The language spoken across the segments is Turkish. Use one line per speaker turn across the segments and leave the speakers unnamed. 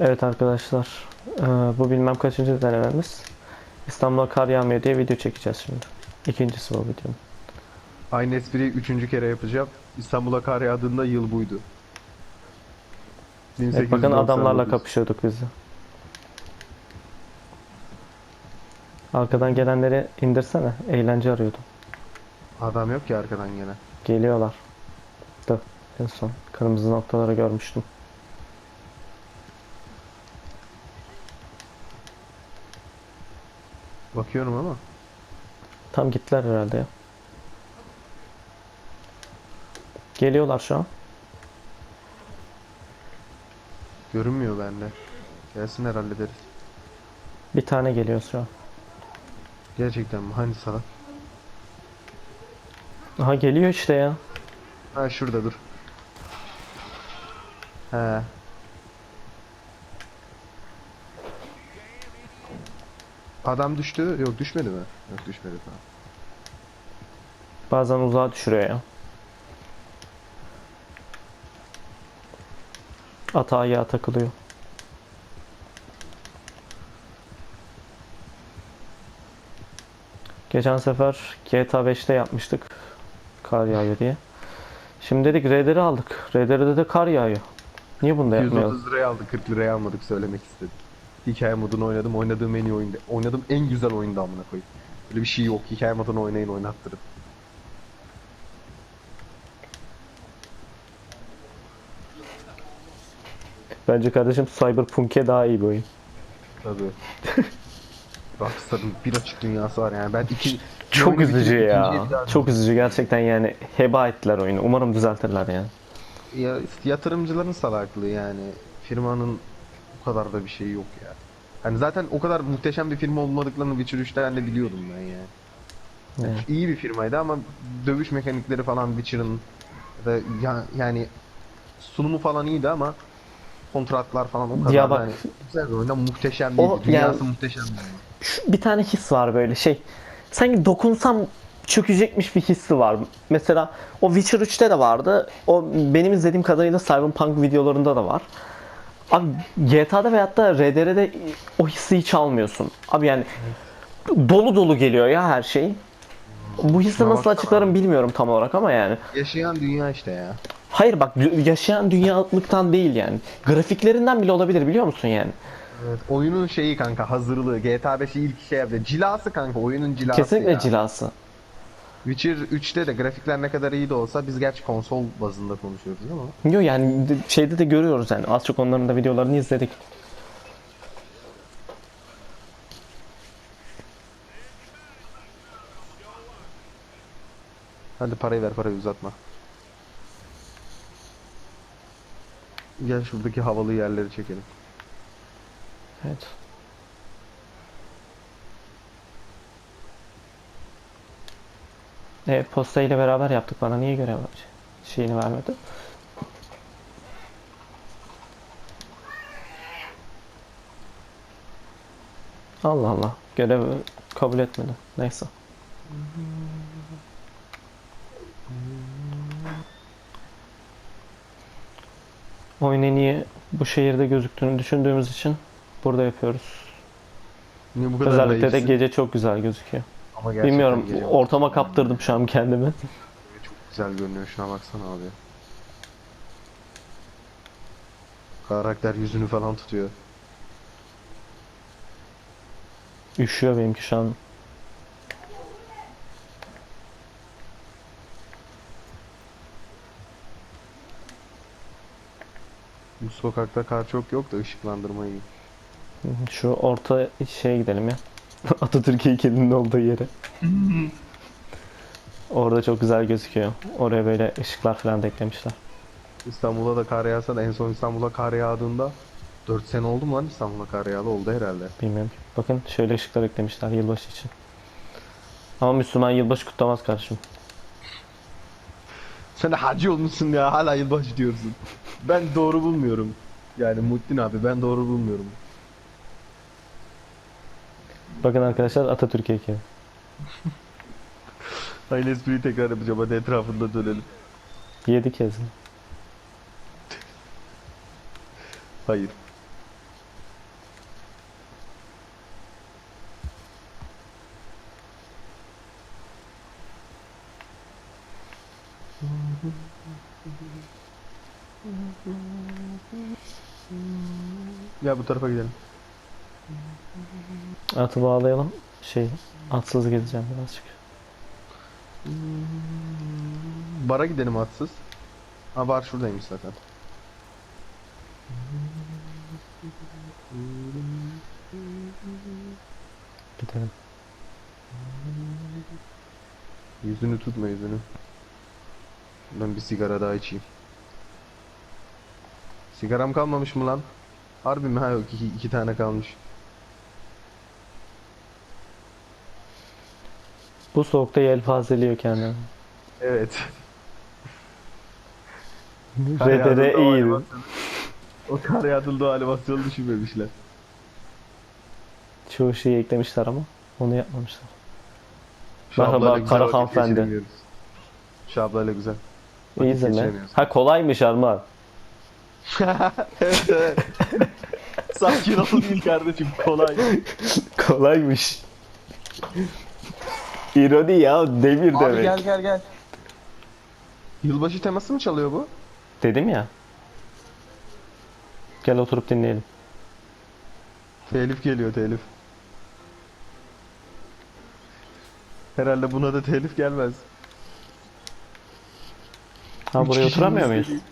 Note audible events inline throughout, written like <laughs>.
Evet arkadaşlar, eee, bu bilmem kaçıncı denememiz. İstanbul'a kar yağmıyor diye video çekeceğiz şimdi. İkincisi bu videonun.
Aynı espriyi üçüncü kere yapacağım. İstanbul'a kar yağdığında yıl buydu.
Evet, bakın adamlarla
1899.
kapışıyorduk biz de. Arkadan gelenleri indirsene. Eğlence arıyordum.
Adam yok ki arkadan gene.
Geliyorlar. Dur, en son kırmızı noktaları görmüştüm.
Bakıyorum ama.
Tam gittiler herhalde ya. Geliyorlar şu an.
Görünmüyor bende. Gelsinler hallederiz.
Bir tane geliyor şu an.
Gerçekten mi? Hani salak?
Aha geliyor işte ya.
Ha şurada dur. He. Adam düştü. Yok düşmedi mi? Yok düşmedi tamam.
Bazen uzağa düşürüyor ya. Ata ayağa takılıyor. Geçen sefer GTA 5'te yapmıştık. Kar yağıyor diye. Şimdi dedik Raider'ı aldık. Raider'de de kar yağıyor. Niye bunu da yapmayalım?
130 liraya aldık 40 liraya almadık söylemek istedim. Hikaye modunu oynadım. Oynadığım en iyi oyunda. Oynadığım en güzel oyunda amına koyayım. Böyle bir şey yok. Hikaye modunu oynayın oynattırın.
Bence kardeşim Cyberpunk'e daha iyi bir oyun.
Tabii. <laughs> Rockstar'ın bir açık dünyası var yani. Ben iki
Çok üzücü ya. Çok üzücü gerçekten yani. Heba ettiler oyunu. Umarım düzeltirler yani.
Ya yatırımcıların salaklığı yani. Firmanın kadar da bir şey yok ya. Hani zaten o kadar muhteşem bir firma olmadıklarını Witcher 3'ten de biliyordum ben yani.
Evet.
İyi bir firmaydı ama dövüş mekanikleri falan Witcher'ın da ya, yani sunumu falan iyiydi ama kontratlar falan o kadar
Ya bak-
hani güzel bir oyunda muhteşem
O
değildi. Dünyası
yani-
muhteşem.
Şu- bir tane his var böyle şey. Sanki dokunsam çökecekmiş bir hissi var. Mesela o Witcher 3'te de vardı. O benim izlediğim kadarıyla Cyberpunk videolarında da var. Abi GTA'da veyahut da RDR'de o hissi hiç almıyorsun. Abi yani dolu dolu geliyor ya her şey. Bu hissi nasıl açıklarım bilmiyorum tam olarak ama yani.
Yaşayan dünya işte ya.
Hayır bak yaşayan dünyalıktan değil yani. Grafiklerinden bile olabilir biliyor musun yani?
Evet, oyunun şeyi kanka hazırlığı GTA 5'i ilk şey yaptı. Cilası kanka oyunun cilası
Kesinlikle
ya.
cilası.
Witcher 3'te de grafikler ne kadar iyi de olsa biz gerçi konsol bazında konuşuyoruz ama
Yok yani de- şeyde de görüyoruz yani az çok onların da videolarını izledik.
hadi parayı ver parayı uzatma. Gel şuradaki havalı yerleri çekelim.
Evet. E, posta ile beraber yaptık bana niye görev şeyini vermedi? Allah Allah görev kabul etmedi. Neyse. Oyun en iyi bu şehirde gözüktüğünü düşündüğümüz için burada yapıyoruz.
Niye bu kadar
Özellikle de gece çok güzel gözüküyor.
Ama gerçekten
Bilmiyorum
gece
ortama kaptırdım şu an kendimi.
çok güzel görünüyor şuna baksana abi. Karakter yüzünü falan tutuyor.
Üşüyor benimki şu an.
Bu sokakta kar çok yok da ışıklandırma iyi.
Şu orta şeye gidelim ya. <laughs> Atatürk heykelinin olduğu yere. Orada çok güzel gözüküyor. Oraya böyle ışıklar falan da eklemişler.
İstanbul'a da kar yağsa da en son İstanbul'a kar yağdığında 4 sene oldu mu lan İstanbul'a kar yağlı oldu herhalde.
Bilmiyorum. Bakın şöyle ışıklar eklemişler yılbaşı için. Ama Müslüman yılbaşı kutlamaz kardeşim.
Sen de hacı olmuşsun ya hala yılbaşı diyorsun. Ben doğru bulmuyorum. Yani Muhittin abi ben doğru bulmuyorum.
Bakın arkadaşlar Atatürk <laughs> heykeli.
Aynı espriyi tekrar yapacağım hadi etrafında dönelim.
Yedi kez.
Hayır. Ya bu tarafa gidelim.
Atı bağlayalım. Şey atsız gideceğim birazcık.
Bara gidelim atsız. Ha bar şuradaymış zaten.
Gidelim.
Yüzünü tutma yüzünü. Ben bir sigara daha içeyim. Sigaram kalmamış mı lan? Harbi mi? Ha yok iki, iki tane kalmış.
Bu soğukta yelpazeliyor kendini.
Evet. <laughs>
RDR iyi.
O kar yağdıldı o animasyonu düşünmemişler.
Çoğu şeyi eklemişler ama onu yapmamışlar.
Şu
Merhaba,
ablayla güzel
kara
vakit
hanımefendi.
geçiremiyoruz. Şu ablayla güzel. Vakit
İyi
geçiremiyoruz.
Ha kolaymış Arman. <laughs>
evet evet. Sakin ol değil kardeşim kolay.
kolaymış. <laughs> İroni ya demir
Abi
demek.
gel gel gel. Yılbaşı teması mı çalıyor bu?
Dedim ya. Gel oturup dinleyelim.
Telif geliyor telif. Herhalde buna da telif gelmez.
Ha
Üç
buraya
kişinin
oturamıyor muyuz?
istediği-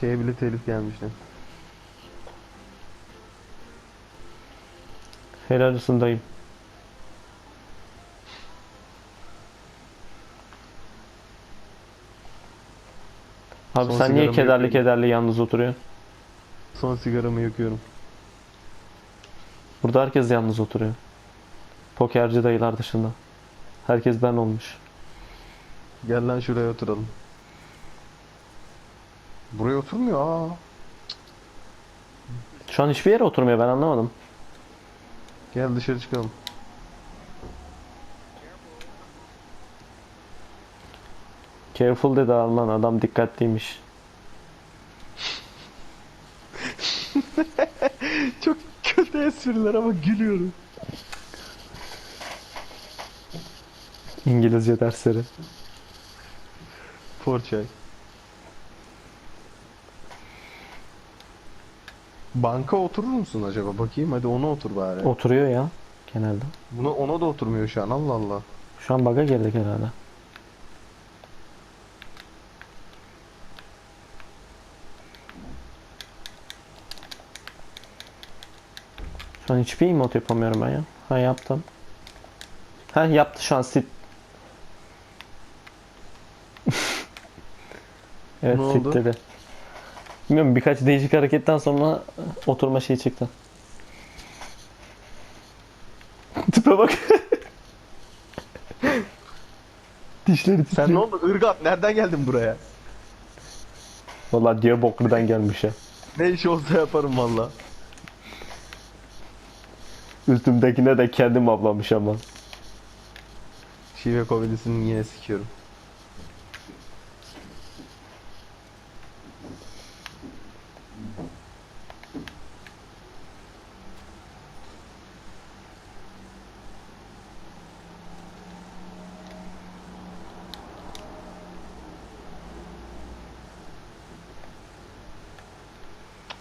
Şeye bile telif gelmişti.
Helal olsun dayım. Abi
Son
sen niye kederli
yakıyorum.
kederli yalnız oturuyorsun?
Son sigaramı yakıyorum.
Burada herkes yalnız oturuyor. Pokerci dayılar dışında. Herkes ben olmuş.
Gel lan şuraya oturalım. Buraya oturmuyor aa.
Şu an hiçbir yere oturmuyor ben anlamadım.
Gel dışarı çıkalım.
Careful dedi Alman adam dikkatliymiş. <laughs>
Çok kötü espriler ama gülüyorum.
İngilizce dersleri.
Porçay. Banka oturur musun acaba? Bakayım hadi ona otur bari.
Oturuyor ya genelde.
Buna ona da oturmuyor şu an Allah Allah.
Şu an baga girdik herhalde. Şu an hiçbir emote yapamıyorum ben ya. Ha yaptım. Ha yaptı şu an sit. <laughs> evet
Ne
sit
oldu?
dedi. Bilmiyorum birkaç değişik hareketten sonra oturma şeyi çıktı. <laughs> Tipe bak. <laughs> Dişleri titriyor.
Sen ne oldu? Irgat nereden geldin buraya?
Valla Diyarbakır'dan gelmiş ya.
Ne iş olsa yaparım valla.
Üstümdekine de kendim ablamış ama.
Şive komedisini yine sikiyorum.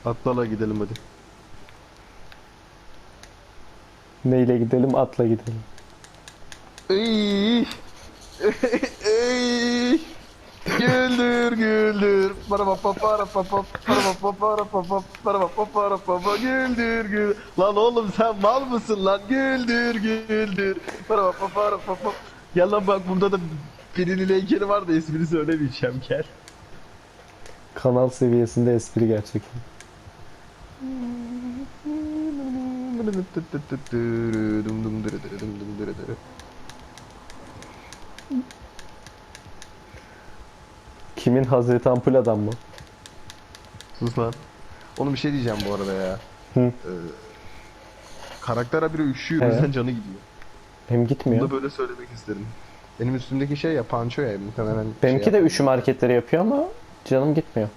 Atlala gidelim hadi.
Neyle gidelim atla gidelim.
Ey! Ey! <laughs> Güldür güldür. Para pa pa para pa pa para pa pa para pa pa para pa pa para pa pa güldür güldür. Lan oğlum sen mal mısın lan? Güldür güldür. Para pa pa para pa pa. Gel lan bak burada da birinin heykeli var da ismini söylemeyeceğim gel.
Kanal seviyesinde espri gerçekten. Kimin Hazreti Ampul adam mı?
Sus lan. Onu bir şey diyeceğim bu arada ya.
Hı.
Ee, karakter habire üşüyor
Evet.
yüzden canı gidiyor.
Benim
Bunu
gitmiyor.
da böyle söylemek isterim. Benim üstümdeki şey ya panço ya muhtemelen.
Benimki
şey
de
yap-
üşüm hareketleri yapıyor ama canım gitmiyor.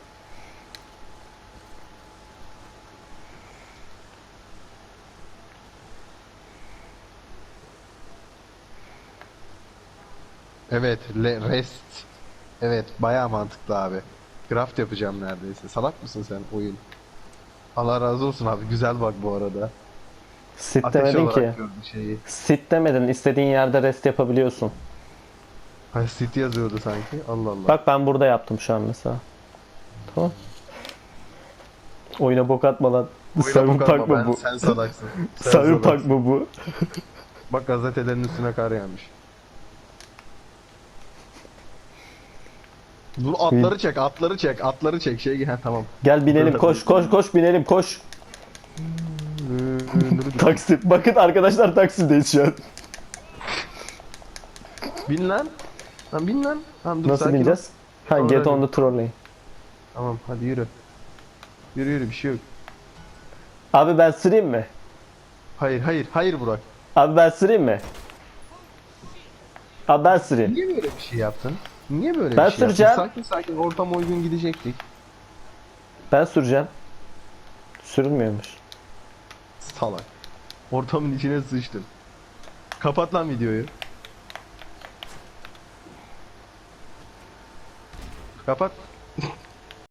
Evet le- rest. Evet bayağı mantıklı abi. Craft yapacağım neredeyse. Salak mısın sen oyun? Allah razı olsun abi. Güzel bak bu arada.
Sit
Ateş
demedin
olarak
ki.
gördüm şeyi.
Sit demedin. İstediğin yerde rest yapabiliyorsun.
Ay City yazıyordu sanki. Allah Allah.
Bak ben burada yaptım şu an mesela. Tamam. Oyuna bok atma lan.
Oyuna
Cyberpunk
bakarma,
mı
ben-
bu?
Sen salaksın. <laughs> Sen
Cyberpunk
salaksın.
mı bu?
Bak gazetelerin üstüne kar yağmış. Dur atları çek, atları çek, atları çek. Şey, ha tamam.
Gel binelim koş koş koş binelim koş. <laughs> Taksi. Bakın arkadaşlar taksideyiz şu an.
bin lan. Lan bin lan. Tamam dur
Nasıl
sakin ol.
bineceğiz? Ha
Orada
get on the trolley.
Tamam hadi yürü. Yürü yürü bir şey yok.
Abi ben süreyim mi?
Hayır hayır hayır Burak.
Abi ben süreyim mi? Abi ben süreyim.
Niye böyle bir şey yaptın? Niye böyle
Ben
bir şey
süreceğim.
yaptın? Sakin sakin ortam uygun gidecektik.
Ben süreceğim. Sürülmüyormuş.
Salak. Ortamın içine sıçtın. Kapat lan videoyu. Kapat.